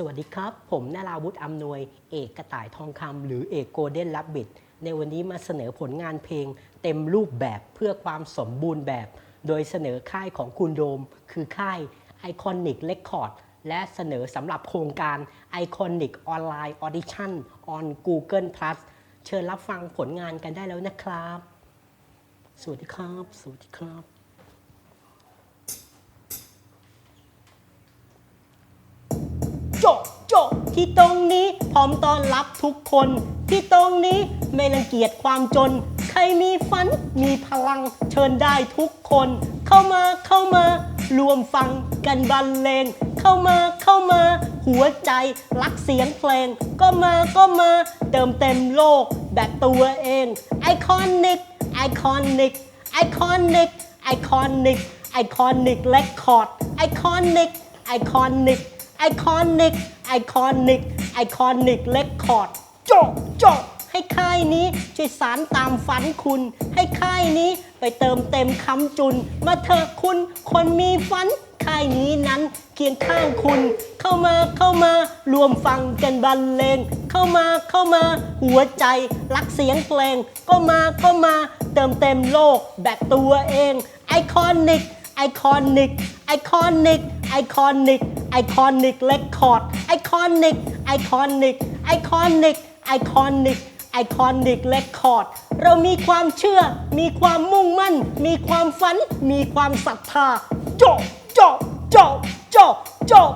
สวัสดีครับ ผมนาราวุฒิอำนวย เอกกระต่ายทองคำหรือเอกโกลเด้นลับบิดในวันนี้มาเสนอผลงานเพลง เต็มรูปแบบเพื่อความสมบูรณ์แบบ โดยเสนอค่ายของคุณโดม คือค่าย Iconic Record และเสนอสำหรับโครงการ Iconic Online Audition on Google Plus เชิญรับฟังผลงานกันได้แล้วนะครับ สวัสดีครับ สวัสดีครับ โจะโจะที่ตรงนี้พร้อมต้อนรับทุกคน ที่ตรงนี้ไม่รังเกียจความจน ใครมีฝันมีพลังเชิญได้ทุกคน เข้ามาเข้ามารวมฟังกันบรรเลง เข้ามาเข้ามา หัวใจรักเสียงเพลง ก็มาก็มาเติมเต็มโลกแบบตัวเองไอคอนิกไอคอนิกไอคอนิกไอคอนิกไอคอนิกเลคคอร์ดไอคอนิกไอคอนิก ไอคอนิกไอคอนิกไอคอนิกเลคคอร์ดจโจให้ค่ายนี้ช่วยสารตามฝันคุณ ให้ค่ายนี้ไปเติมเต็มคำจุน มาเถอะคุณคนมีฝันค่ายนี้นั้นเคียงข้างคุณ เข้ามาเข้ามารวมฟังกันบรรเลง เข้ามาเข้ามาหัวใจรักเสียงเพลง ก็มาก็มาเติมเต็มโลกแบบตัวเอง ไอคอนิกไอคอนิกไอคอนิกไอคอนิก ไอคอนิกเลคคอร์ดไอคอนิกไอคอนิกไอคอนิกไอคอนิกไอคอนิกเลคคอร์ดเรามีความเชื่อ มีความมุ่งมั่น มีความฝัน มีความศรัทธาโจโจโจโจโจโจโจ